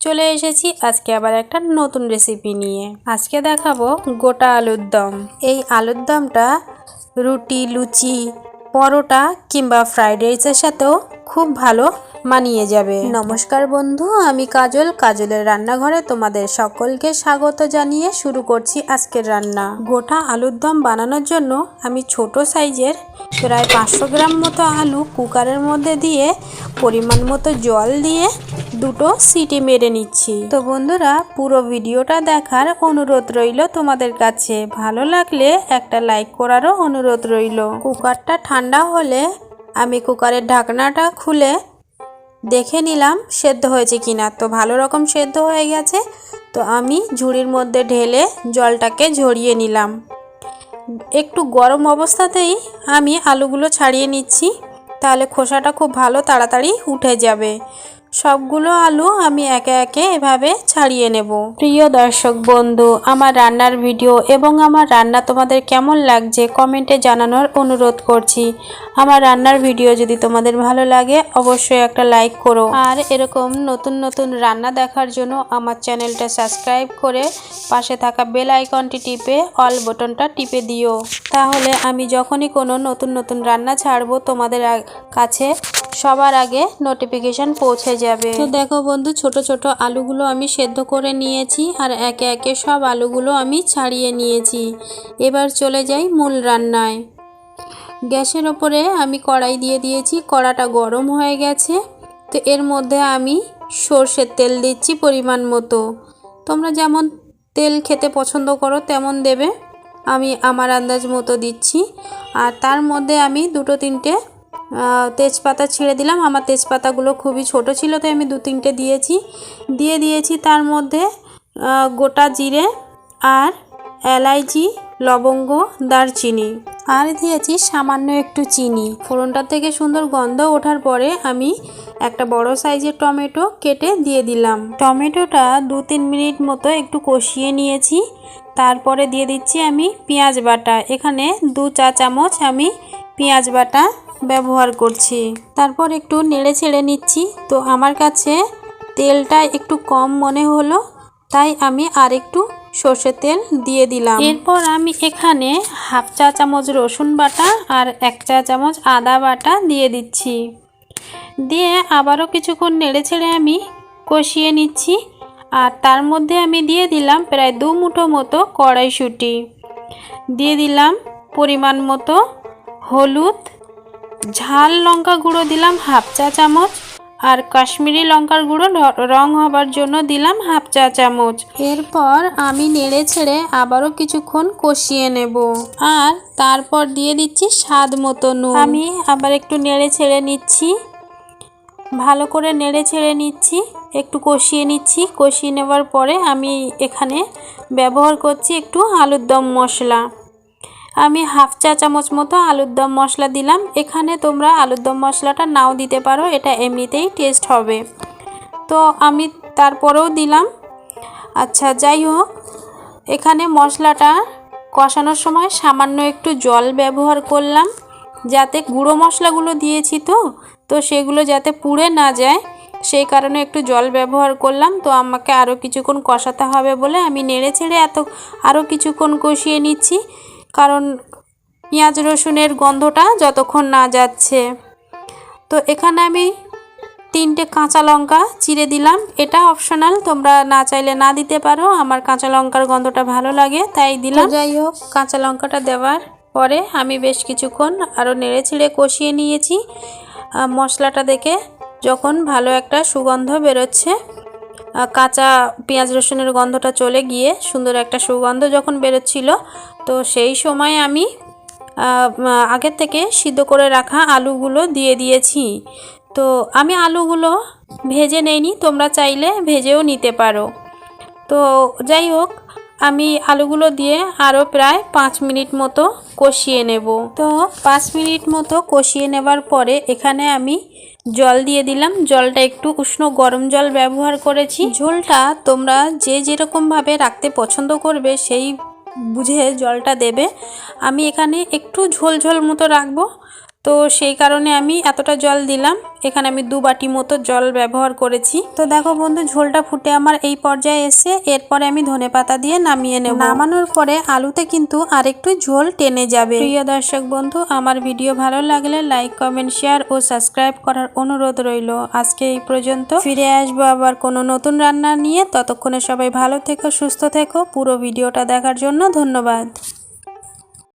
চলে এসেছি আজকে আবার একটা নতুন রেসিপি নিয়ে। আজকে দেখাবো গোটা আলুর দম। এই আলুর দমটা রুটি, লুচি, পরোটা কিংবা ফ্রাইড রাইসের সাথেও খুব ভালো মানিয়ে যাবে। নমস্কার বন্ধু, আমি কাজল। কাজলের রান্নাঘরে তোমাদের সকলকে স্বাগত জানিয়ে শুরু করছি আজকের রান্না। গোটা আলুর দম বানানোর জন্য আমি ছোট সাইজের প্রায় পাঁচশো গ্রাম মতো আলু কুকারের মধ্যে দিয়ে পরিমাণ মতো জল দিয়ে দুটো সিটি মেরে নিচ্ছি। তো বন্ধুরা, পুরো ভিডিওটা দেখার অনুরোধ রইল তোমাদের কাছে। ভালো লাগলে একটা লাইক করারও অনুরোধ রইল। কুকারটা ঠান্ডা হলে আমি কুকারের ঢাকনাটা খুলে দেখে নিলাম সেদ্ধ হয়েছে কিনা। তো ভালো রকম সেদ্ধ হয়ে গেছে। তো আমি ঝুড়ির মধ্যে ঢেলে জলটাকে ঝরিয়ে নিলাম। একটু গরম অবস্থাতেই আমি আলুগুলো ছাড়িয়ে নিচ্ছি। তাহলে খোসাটা খুব ভালো তাড়াতাড়ি উঠে যাবে। সবগুলো আলু আমি একে একে এভাবে ছাড়িয়ে নেব। প্রিয় দর্শক বন্ধু, আমার রান্নার ভিডিও এবং আমার রান্না তোমাদের কেমন লাগছে কমেন্টে জানানোর অনুরোধ করছি। আমার রান্নার ভিডিও যদি তোমাদের ভালো লাগে, অবশ্যই একটা লাইক করো। আর এরকম নতুন নতুন রান্না দেখার জন্য আমার চ্যানেলটা সাবস্ক্রাইব করে পাশে থাকা বেল আইকনটি টিপে অল বটনটা টিপে দিও। তাহলে আমি যখনই কোনো নতুন নতুন রান্না ছাড়বো তোমাদের কাছে সবার আগে নোটিফিকেশন পৌঁছে যাবে। তো দেখো বন্ধু, ছোট ছোট আলুগুলো আমি সেদ্ধ করে নিয়েছি আর একে একে সব আলুগুলো আমি ছাড়িয়ে নিয়েছি। এবার চলে যাই মূল রান্নায়। গ্যাসের ওপরে আমি কড়াই দিয়ে দিয়েছি, কড়াটা গরম হয়ে গেছে। তো এর মধ্যে আমি সর্ষের তেল দিচ্ছি পরিমাণ মতো। তোমরা যেমন তেল খেতে পছন্দ করো তেমন দেবে। আমি আমার আন্দাজ মতো দিচ্ছি। আর তার মধ্যে আমি দুটো তিনটে তেজপাতা ছিঁড়ে দিলাম। আমার তেজপাতাগুলো খুবই ছোট ছিল, তাই আমি দু তিনটে দিয়েছি। দিয়ে দিয়েছি তার মধ্যে গোটা জিরে আর এলাইচি, লবঙ্গ, দারচিনি। আর দিয়েছি সামান্য একটু চিনি। ফোড়নটা থেকে সুন্দর গন্ধ ওঠার পরে আমি একটা বড় সাইজের টমেটো কেটে দিয়ে দিলাম। টমেটোটা দু তিন মিনিট মতো একটু কষিয়ে নিয়েছি। তারপরে দিয়ে দিচ্ছি আমি পেঁয়াজ বাটা। এখানে দু চা চামচ আমি পেঁয়াজ বাটা ব্যবহার করছি। তারপর একটু নেড়ে ছেড়ে নিচ্ছি। তো আমার কাছে তেলটা একটু কম মনে হলো, তাই আমি আর একটু সর্ষের তেল দিয়ে দিলাম। এরপর আমি এখানে হাফ চা চামচ রসুন বাটা আর এক চা চামচ আদা বাটা দিয়ে দিচ্ছি। দিয়ে আবারও কিছুক্ষণ নেড়ে ছেড়ে আমি কষিয়ে নিচ্ছি। আর তার মধ্যে আমি দিয়ে দিলাম প্রায় দু মুঠো মতো কড়াইশুঁটি। দিয়ে দিলাম পরিমাণ মতো হলুদ ঝাল লঙ্কা গুঁড়ো দিলাম হাফ চা চামচ আর কাশ্মীরি লঙ্কার গুঁড়ো র- হবার জন্য দিলাম হাফ চা চামচ। এরপর আমি নেড়ে ছেড়ে আবারও কিছুক্ষণ কষিয়ে নেব। আর তারপর দিয়ে দিচ্ছি স্বাদ মতো নুন। আমি আবার একটু নেড়ে ছেড়ে নিচ্ছি। ভালো করে নেড়ে ছেড়ে নিচ্ছি, একটু কষিয়ে নিচ্ছি। কষিয়ে নেবার পরে আমি এখানে ব্যবহার করছি একটু আলুর দম মশলা। আমি হাফ চা চামচ মতো আলুর দম মশলা দিলাম। এখানে তোমরা আলুর দম মশলাটা নাও দিতে পারো, এটা এমনিতেই টেস্ট হবে। তো আমি তারপরেও দিলাম। আচ্ছা যাই হোক, এখানে মশলাটা কষানোর সময় সামান্য একটু জল ব্যবহার করলাম, যাতে গুঁড়ো মশলাগুলো দিয়েছি তো তো সেগুলো যাতে পুড়ে না যায়, সেই কারণে একটু জল ব্যবহার করলাম। তো আমাকে আরও কিছুক্ষণ কষাতে হবে বলে আমি নেড়ে ছেড়ে এত, আরও কিছুক্ষণ কষিয়ে নিচ্ছি। কারণ পেঁয়াজ রসুনের গন্ধটা যতক্ষণ না যাচ্ছে। তো এখানে আমি তিনটে কাঁচা লঙ্কা চিড়ে দিলাম। এটা অপশনাল তোমরা না চাইলে না দিতে পারো। আমার কাঁচা লঙ্কার গন্ধটা ভালো লাগে, তাই দিলাম। যাই হোক, কাঁচা লঙ্কাটা দেওয়ার পরে আমি বেশ কিছুক্ষণ আরও নেড়ে ছিঁড়ে কষিয়ে নিয়েছি। মশলাটা দেখে যখন ভালো একটা সুগন্ধ বেরোচ্ছে কাঁচা পেঁয়াজ রসুনের গন্ধটা চলে গিয়ে সুন্দর একটা সুগন্ধ যখন বেরোচ্ছিল, তো সেই সময় আমি আগে আগের থেকে সিদ্ধ করে রাখা আলুগুলো দিয়ে দিয়েছি। তো আমি আলুগুলো ভেজে নেইনি, তোমরা চাইলে ভেজেও নিতে পারো। তো যাই হোক আমি আলুগুলো দিয়ে আরও প্রায় পাঁচ মিনিট মতো কষিয়ে নেব। তো পাঁচ মিনিট মতো কষিয়ে নেবার পরে এখানে আমি জল দিয়ে দিলাম। জলটা একটু উষ্ণ গরম জল ব্যবহার করেছি। ঝোলটা তোমরা যে যেরকমভাবে রাখতে পছন্দ করবে সেই বুঝে জলটা দেবে। আমি এখানে একটু ঝোল ঝোল মতো রাখব। তো সেই কারণে আমি এতটা জল দিলাম। এখানে আমি দু বাটি মতো জল ব্যবহার করেছি। তো দেখো বন্ধু, ঝোলটা ফুটে আমার এই পর্যায়ে এসে এরপরে আমি ধনে পাতা দিয়ে নামিয়ে নেব। নামানোর পরে আলুতে কিন্তু আরেকটু ঝোল টেনে যাবে। প্রিয় দর্শক বন্ধু, আমার ভিডিও ভালো লাগলে লাইক, কমেন্ট, শেয়ার ও সাবস্ক্রাইব করার অনুরোধ রইল। আজকে এই পর্যন্ত ফিরে আসব আবার কোনো নতুন রান্না নিয়ে। ততক্ষণে সবাই ভালো থেকো, সুস্থ থেকো। পুরো ভিডিওটা দেখার জন্য ধন্যবাদ।